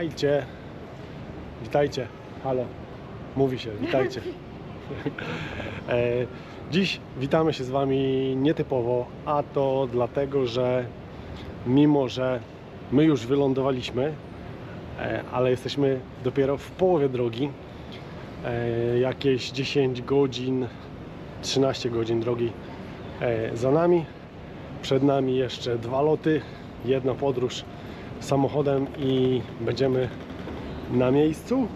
Witajcie. Witajcie. Halo. Mówi się, witajcie. E, Dziś witamy się z Wami nietypowo, a to dlatego, że mimo, że my już wylądowaliśmy, e, ale jesteśmy dopiero w połowie drogi, e, jakieś 10 godzin, 13 godzin drogi za nami. Przed nami jeszcze dwa loty, jedna podróż samochodem i będziemy na miejscu.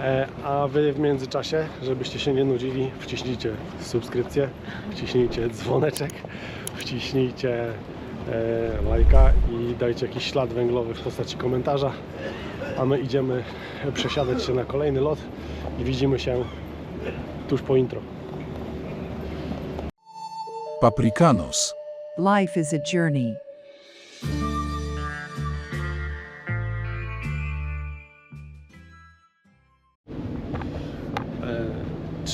E, A Wy w międzyczasie, żebyście się nie nudzili, wciśnijcie subskrypcję, wciśnijcie dzwoneczek, wciśnijcie e, lajka i dajcie jakiś ślad węglowy w postaci komentarza. A my idziemy przesiadać się na kolejny lot i widzimy się tuż po intro. Paprikanos. Life is a journey.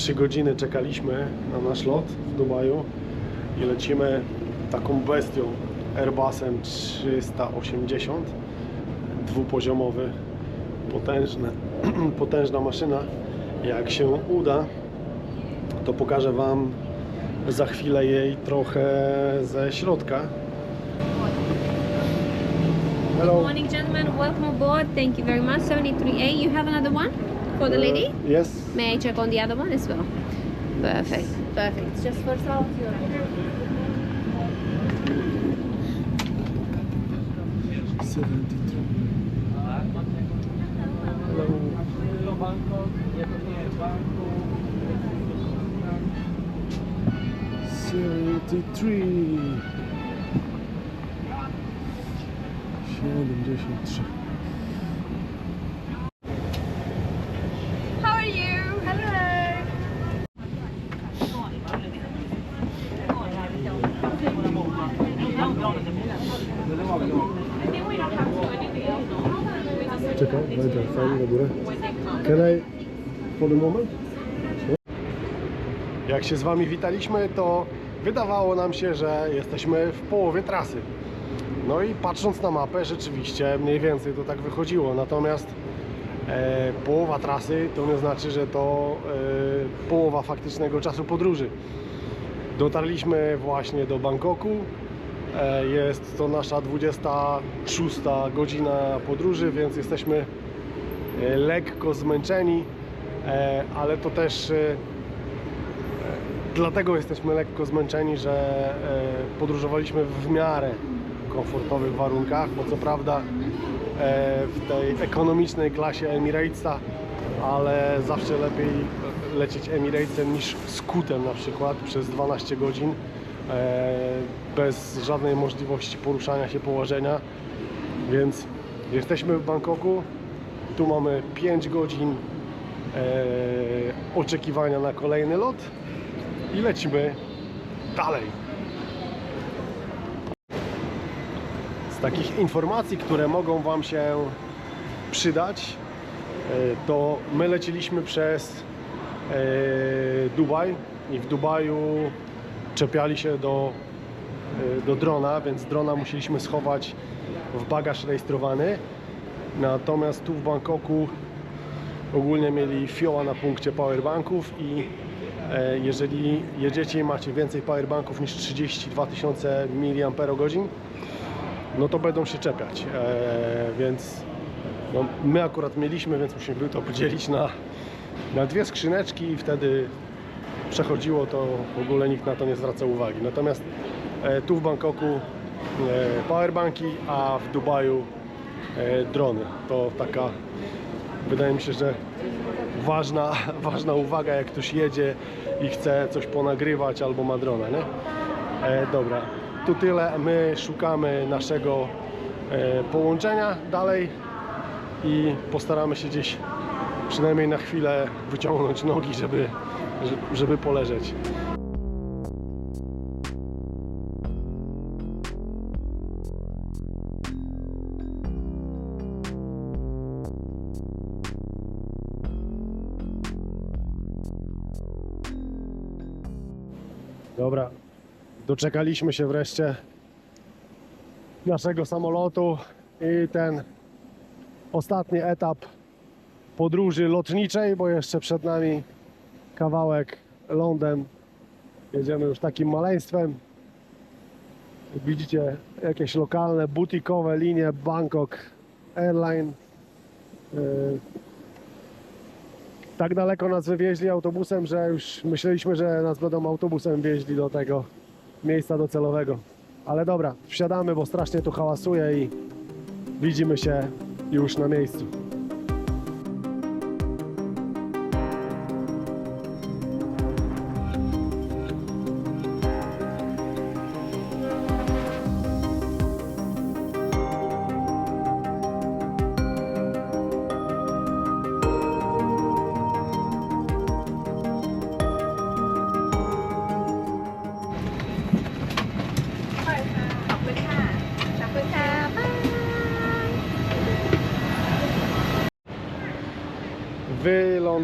3 godziny czekaliśmy na nasz lot w Dubaju i lecimy taką bestią Airbusem 380 dwupoziomowy potężny, potężna maszyna jak się uda to pokażę Wam za chwilę jej trochę ze środka Hello. Good morning, gentlemen. Welcome aboard. Thank you very much. 73A. You have another one? For the lady? Uh, Yes May I check on the other one as well? Perfect. Perfect. Just for South Europe. 73 Hello. Seventy-three. Siedemdziesiąt trzy. Czekaj, daj fajnie do góry. Can I for the moment? Jak się z Wami witaliśmy, to wydawało nam się, że jesteśmy w połowie trasy. No i patrząc na mapę, rzeczywiście mniej więcej to tak wychodziło. Natomiast e, połowa trasy to nie znaczy, że to e, połowa faktycznego czasu podróży. Dotarliśmy właśnie do Bangkoku. E, Jest to nasza 26 godzina podróży, więc jesteśmy e, lekko zmęczeni, e, ale to też dlatego jesteśmy lekko zmęczeni, że podróżowaliśmy w miarę komfortowych warunkach, bo co prawda w tej ekonomicznej klasie Emiratesa, ale zawsze lepiej lecieć Emiratesem niż Scootem na przykład przez 12 godzin bez żadnej możliwości poruszania się, położenia. Więc jesteśmy w Bangkoku. Tu mamy 5 godzin e, oczekiwania na kolejny lot i lecimy dalej. Z takich informacji, które mogą Wam się przydać, e, to my leciliśmy przez e, Dubaj i w Dubaju czepiali się do, do drona, więc drona musieliśmy schować w bagaż rejestrowany. Natomiast tu w Bangkoku ogólnie mieli fioła na punkcie powerbanków i e, jeżeli jedziecie i macie więcej powerbanków niż 32 tysiące mAh, no to będą się czepiać. E, więc no, my akurat mieliśmy, więc musimy to podzielić na, na dwie skrzyneczki i wtedy przechodziło to, w ogóle nikt na to nie zwraca uwagi. Natomiast e, tu w Bangkoku e, powerbanki, a w Dubaju e, drony. To taka, wydaje mi się, że ważna, ważna uwaga, jak ktoś jedzie i chce coś ponagrywać albo ma drona, nie? E, dobra, tu tyle. My szukamy naszego e, połączenia dalej i postaramy się gdzieś przynajmniej na chwilę wyciągnąć nogi, żeby, żeby poleżeć. Dobra, doczekaliśmy się wreszcie naszego samolotu i ten ostatni etap podróży lotniczej, bo jeszcze przed nami kawałek lądem. Jedziemy już takim maleństwem. Widzicie jakieś lokalne, butikowe linie Bangkok Airline. Yy, Tak daleko nas wywieźli autobusem, że już myśleliśmy, że nas będą autobusem wieźli do tego miejsca docelowego. Ale dobra, wsiadamy, bo strasznie tu hałasuje i widzimy się już na miejscu.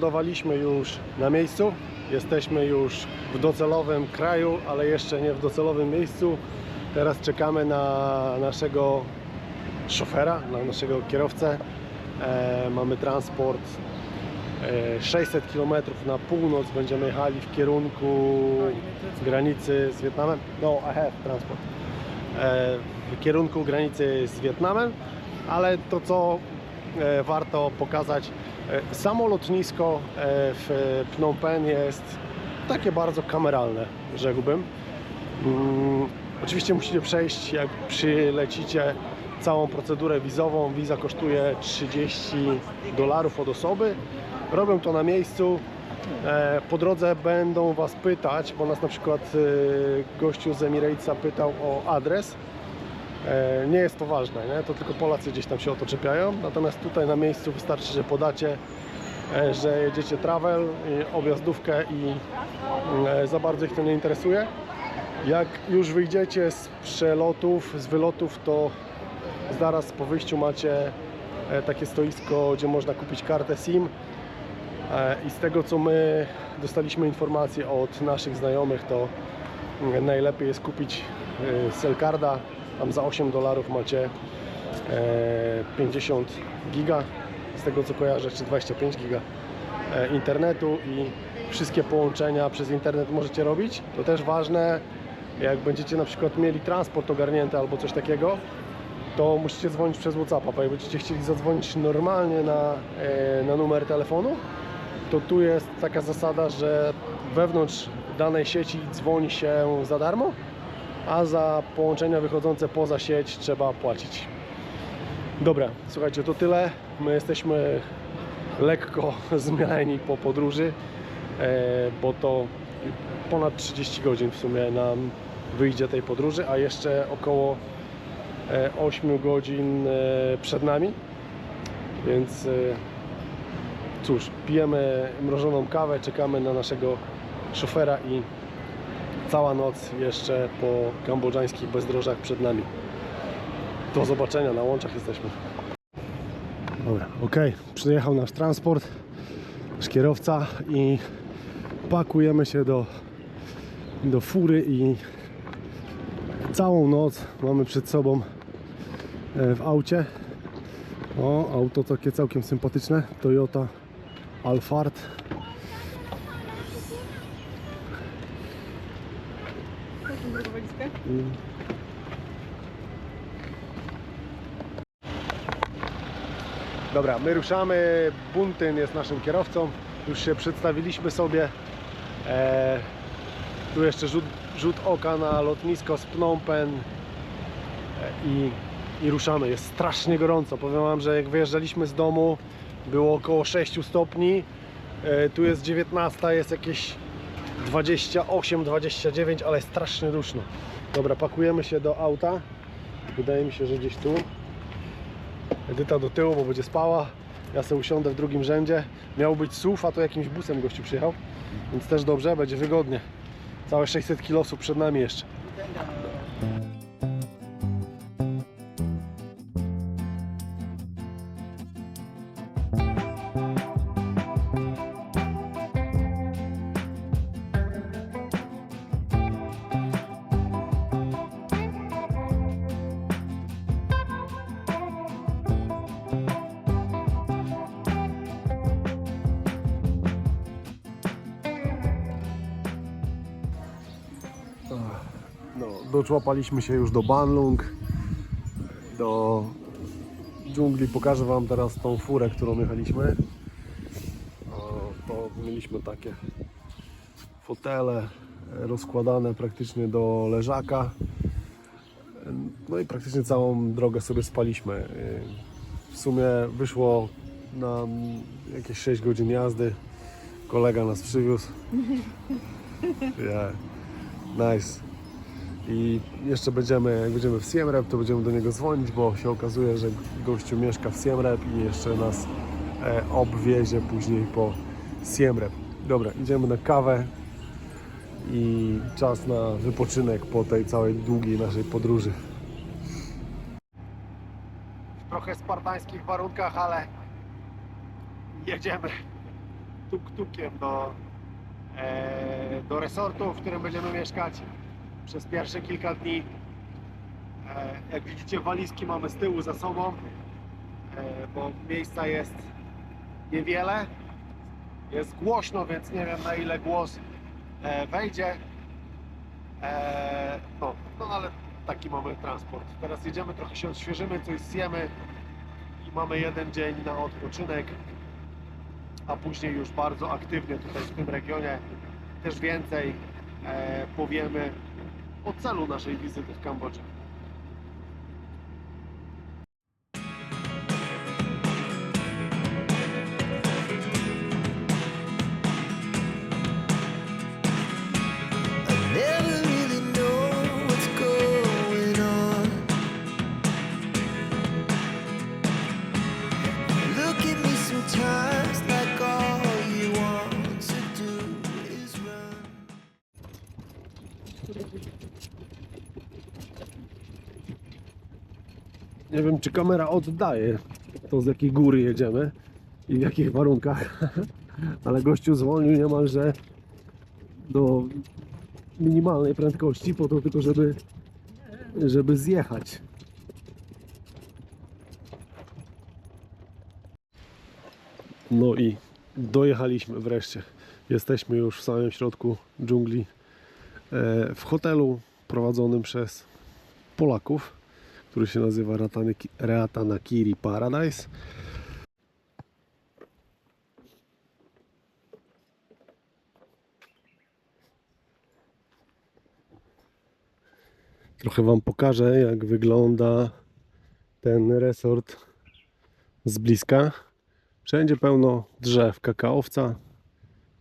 Wylądowaliśmy już na miejscu. Jesteśmy już w docelowym kraju, ale jeszcze nie w docelowym miejscu. Teraz czekamy na naszego szofera, na naszego kierowcę. E, mamy transport e, 600 km na północ. Będziemy jechali w kierunku granicy z Wietnamem. No, I have transport. E, w kierunku granicy z Wietnamem, ale to co e, warto pokazać, e, samo lotnisko e, w Phnom Penh jest takie bardzo kameralne, rzekłbym. Mm, Oczywiście musicie przejść, jak przylecicie, całą procedurę wizową. Wiza kosztuje 30 dolarów od osoby. Robią to na miejscu. E, Po drodze będą Was pytać, bo nas na przykład e, gościu z Emiratesa pytał o adres. E, Nie jest to ważne, nie? to tylko Polacy gdzieś tam się o to czepiają. Natomiast tutaj na miejscu wystarczy, że podacie, e, że jedziecie travel, objazdówkę i e, za bardzo ich to nie interesuje. Jak już wyjdziecie z przelotów, z wylotów, to zaraz po wyjściu macie takie stoisko, gdzie można kupić kartę SIM. I z tego co my dostaliśmy informacje od naszych znajomych, to mm, najlepiej jest kupić Selcarda. Tam za 8 dolarów macie e, 50 giga, z tego co kojarzę, czy 25 giga e, internetu i wszystkie połączenia przez internet możecie robić. To też ważne, jak będziecie na przykład mieli transport ogarnięty albo coś takiego, to musicie dzwonić przez WhatsAppa, bo jak będziecie chcieli zadzwonić normalnie na, e, na numer telefonu, to tu jest taka zasada, że wewnątrz danej sieci dzwoni się za darmo, a za połączenia wychodzące poza sieć trzeba płacić. Dobra, słuchajcie, to tyle. My jesteśmy lekko zmieleni po podróży, e, bo to ponad 30 godzin w sumie nam wyjdzie tej podróży, a jeszcze około e, 8 godzin e, przed nami. Więc e, cóż, pijemy mrożoną kawę, czekamy na naszego szofera i cała noc jeszcze po kambodżańskich bezdrożach przed nami. Do zobaczenia, na łączach jesteśmy. Dobra, ok, przyjechał nasz transport, nasz kierowca i pakujemy się do, do fury i całą noc mamy przed sobą e, w aucie. O, auto takie całkiem sympatyczne, Toyota Alphard. Dobra, my ruszamy. Buntyn jest naszym kierowcą. Już się przedstawiliśmy sobie. E, tu jeszcze rzut, rzut oka na lotnisko z Phnom Penh e, i, i ruszamy. Jest strasznie gorąco. Powiem Wam, że jak wyjeżdżaliśmy z domu było około 6 stopni. E, tu jest 19, jest jakieś 28-29, ale jest strasznie duszno. Dobra, pakujemy się do auta. Wydaje mi się, że gdzieś tu. Edyta do tyłu, bo będzie spała. Ja sobie usiądę w drugim rzędzie. Miał być SUV, a to jakimś busem gościu przyjechał. Więc też dobrze, będzie wygodnie. Całe 600 km przed nami jeszcze. Doczłapaliśmy się już do Banlung, do dżungli. Pokażę Wam teraz tą furę, którą jechaliśmy. O, to mieliśmy takie fotele rozkładane praktycznie do leżaka. No i praktycznie całą drogę sobie spaliśmy. W sumie wyszło nam jakieś 6 godzin jazdy. Kolega nas przywiózł. Yeah. Nice. I jeszcze będziemy, jak będziemy w Siem to będziemy do niego dzwonić, bo się okazuje, że gościu mieszka w Siem i jeszcze nas e, obwiezie później po Siem Reap. Dobra, idziemy na kawę i czas na wypoczynek po tej całej długiej naszej podróży. W trochę spartańskich warunkach, ale jedziemy tuk-tukiem do, e, do resortu, w którym będziemy mieszkać przez pierwsze kilka dni. E, jak widzicie, walizki mamy z tyłu za sobą, e, bo miejsca jest niewiele. Jest głośno, więc nie wiem na ile głos e, wejdzie. No, no ale taki mamy transport. Teraz jedziemy, trochę się odświeżymy, coś zjemy i mamy jeden dzień na odpoczynek, a później już bardzo aktywnie tutaj w tym regionie też więcej powiemy o celu naszej wizyty w Kambodży. Nie wiem, czy kamera oddaje to z jakiej góry jedziemy i w jakich warunkach, ale gościu zwolnił niemalże do minimalnej prędkości po to tylko, żeby, żeby zjechać. No i dojechaliśmy wreszcie. Jesteśmy już w samym środku dżungli e, w hotelu prowadzonym przez Polaków który się nazywa Ratanaki- Ratanakiri Paradise. Trochę Wam pokażę, jak wygląda ten resort z bliska. Wszędzie pełno drzew, kakaowca.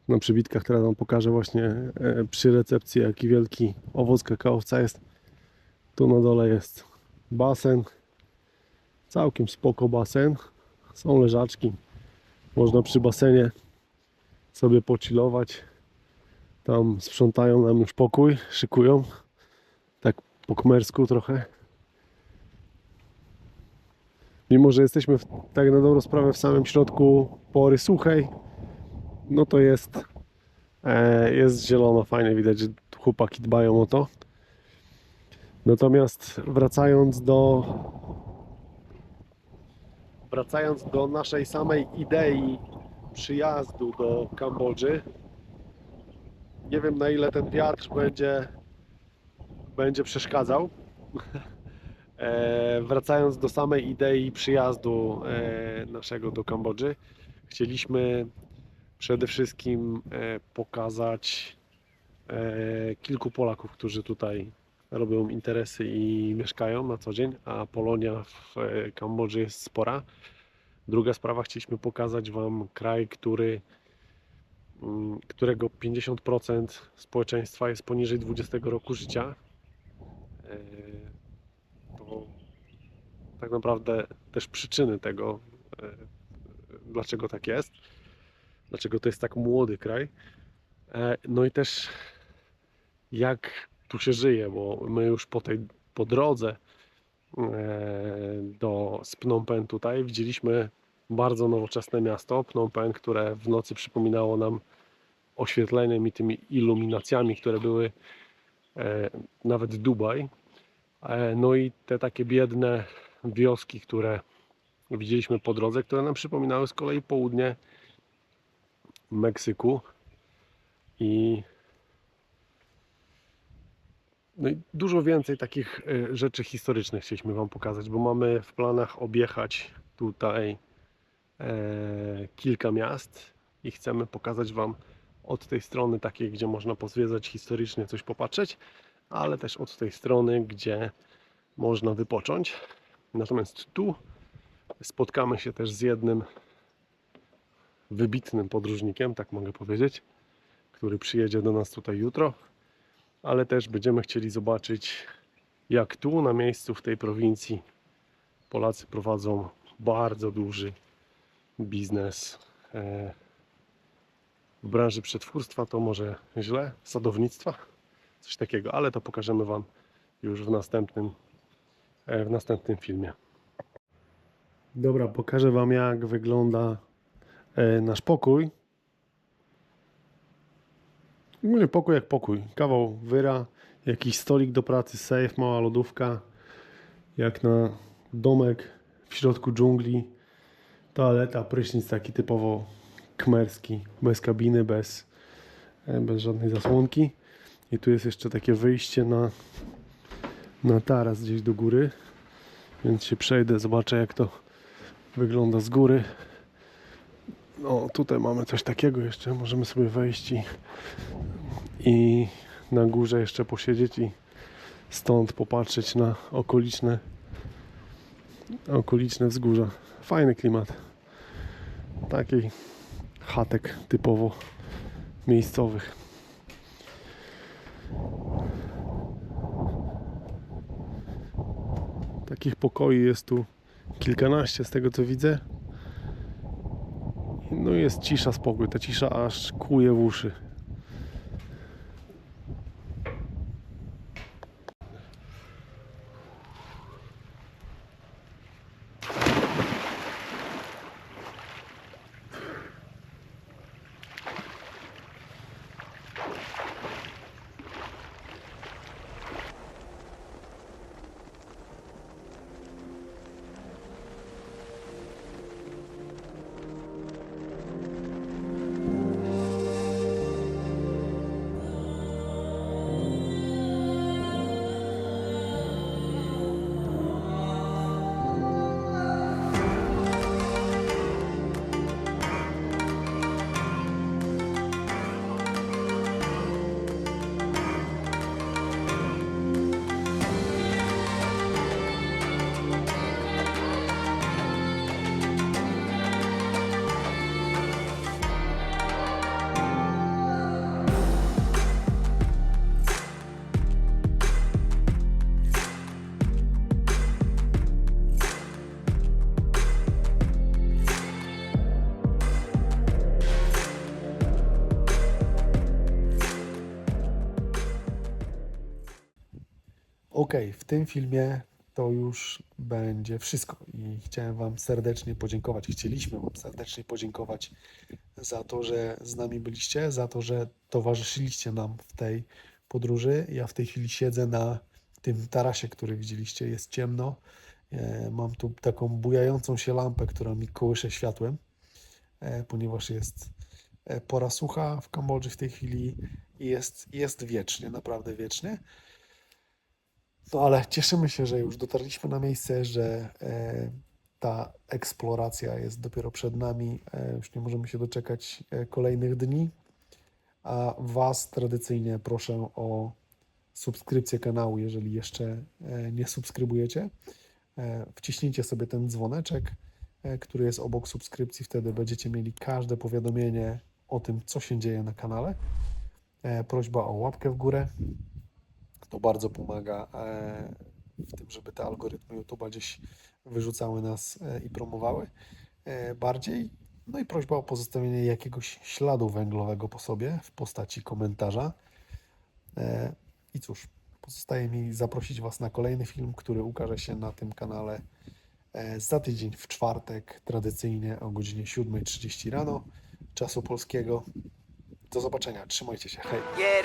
Na przybitkach teraz Wam pokażę właśnie e, przy recepcji, jaki wielki owoc kakaowca jest. Tu na dole jest basen. Całkiem spoko basen. Są leżaczki. Można przy basenie sobie pocilować. Tam sprzątają nam już pokój, szykują. Tak po kmersku trochę. Mimo, że jesteśmy w, tak na dobrą sprawę w samym środku pory suchej, no to jest, e, jest zielono, fajnie widać, że chłopaki dbają o to. Natomiast wracając do wracając do naszej samej idei przyjazdu do Kambodży, nie wiem na ile ten wiatr będzie będzie przeszkadzał. E, wracając do samej idei przyjazdu e, naszego do Kambodży, chcieliśmy przede wszystkim e, pokazać e, kilku Polaków, którzy tutaj robią interesy i mieszkają na co dzień, a Polonia w e, Kambodży jest spora. Druga sprawa, chcieliśmy pokazać Wam kraj, który, mm, którego 50% społeczeństwa jest poniżej 20 roku życia. E, To tak naprawdę też przyczyny tego, e, dlaczego tak jest, dlaczego to jest tak młody kraj. No i też jak tu się żyje, bo my już po tej po drodze e, do z Phnom Penh tutaj widzieliśmy bardzo nowoczesne miasto Phnom Penh, które w nocy przypominało nam oświetleniem i tymi iluminacjami, które były e, nawet Dubaj. E, No i te takie biedne wioski, które widzieliśmy po drodze, które nam przypominały z kolei południe Meksyku i No i dużo więcej takich y, rzeczy historycznych chcieliśmy Wam pokazać, bo mamy w planach objechać tutaj e, kilka miast i chcemy pokazać Wam od tej strony takiej, gdzie można pozwiedzać historycznie, coś popatrzeć, ale też od tej strony, gdzie można wypocząć. Natomiast tu spotkamy się też z jednym wybitnym podróżnikiem, tak mogę powiedzieć, który przyjedzie do nas tutaj jutro, ale też będziemy chcieli zobaczyć, jak tu na miejscu w tej prowincji Polacy prowadzą bardzo duży biznes e, w branży przetwórstwa, to może źle, sadownictwa, coś takiego, ale to pokażemy Wam już w następnym, e, w następnym filmie. Dobra, pokażę Wam jak wygląda e, nasz pokój. Mówię pokój jak pokój. Kawał wyra, jakiś stolik do pracy, safe, mała lodówka. Jak na domek w środku dżungli. Toaleta, prysznic taki typowo kmerski. Bez kabiny, bez, e, bez żadnej zasłonki. I tu jest jeszcze takie wyjście na, na taras gdzieś do góry. Więc się przejdę, zobaczę jak to wygląda z góry. No tutaj mamy coś takiego jeszcze. Możemy sobie wejść i, i na górze jeszcze posiedzieć i stąd popatrzeć na okoliczne okoliczne wzgórza. Fajny klimat. Taki chatek typowo miejscowych. Takich pokoi jest tu kilkanaście z tego co widzę. No jest cisza, spokój. Ta cisza aż kłuje w uszy. Ok, w tym filmie to już będzie wszystko i chciałem Wam serdecznie podziękować. Chcieliśmy Wam serdecznie podziękować za to, że z nami byliście, za to, że towarzyszyliście nam w tej podróży. Ja w tej chwili siedzę na tym tarasie, który widzieliście, jest ciemno. E, Mam tu taką bujającą się lampę, która mi kołysze światłem, e, ponieważ jest e, pora sucha w Kambodży w tej chwili i jest, jest wiecznie, naprawdę wiecznie. No ale cieszymy się, że już dotarliśmy na miejsce, że e, ta eksploracja jest dopiero przed nami. E, już nie możemy się doczekać e, kolejnych dni. A Was tradycyjnie proszę o subskrypcję kanału, jeżeli jeszcze e, nie subskrybujecie. E, wciśnijcie sobie ten dzwoneczek, który jest obok subskrypcji. Wtedy będziecie mieli każde powiadomienie o tym, co się dzieje na kanale. Prośba o łapkę w górę. To bardzo pomaga e, w tym, żeby te algorytmy YouTube'a gdzieś wyrzucały nas e, i promowały e, bardziej. No i prośba o pozostawienie jakiegoś śladu węglowego po sobie w postaci komentarza. I cóż, pozostaje mi zaprosić Was na kolejny film, który ukaże się na tym kanale za tydzień w czwartek, tradycyjnie o godzinie 7.30 rano czasu polskiego. Do zobaczenia, trzymajcie się, hej! Yeah,